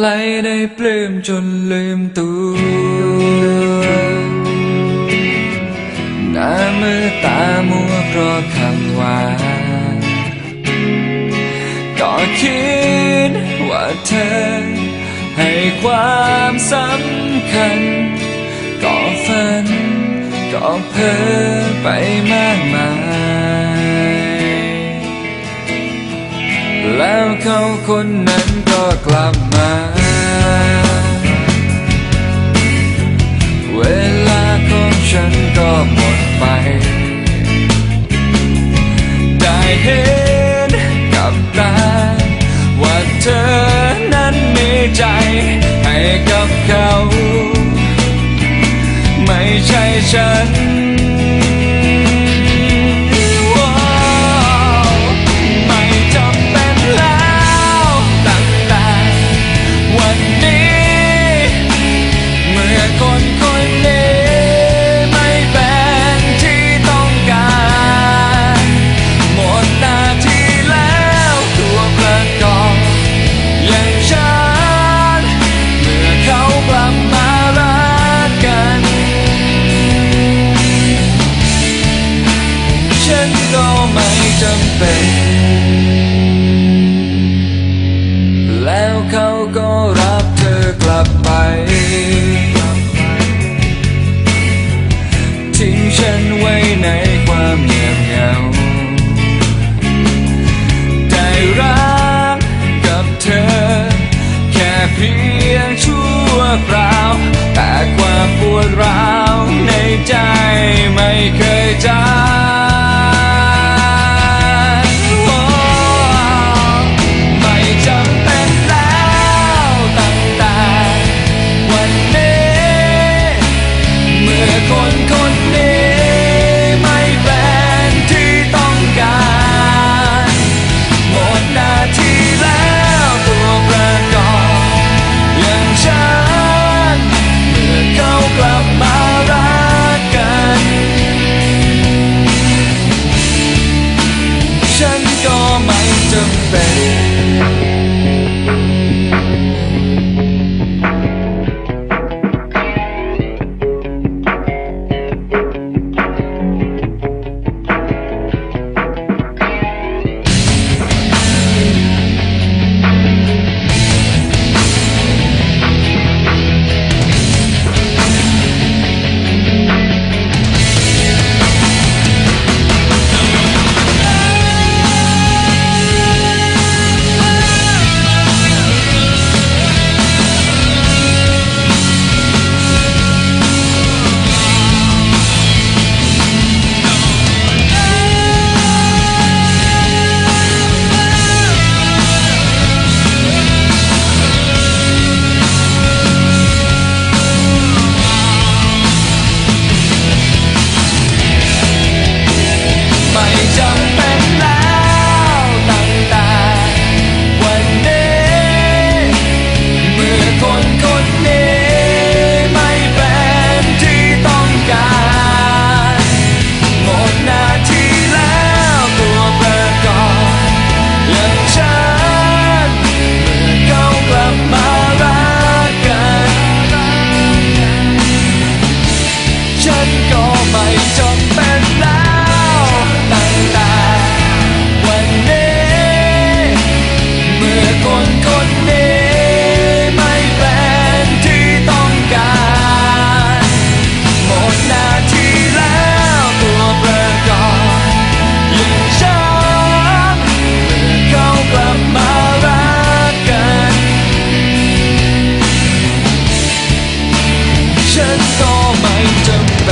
ไหลได้ปลื้มจนลืมตัวหน้ามือตามัวเพราะคำว่าก็คิดว่าเธอ ให้ความสำคัญ ก็ฝัน ก็เพ้อไปมากมาย แล้วเขาคนนั้นก็กลับมา ไม่จำเป็น แล้วเขาก็รับเธอกลับไป ทิ้งฉันไว้ในความเงียบเหงา ได้รักกับเธอ แค่เพียงชั่วคราว แต่ความปวดร้าวในใจไม่เคยจาง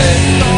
heaven.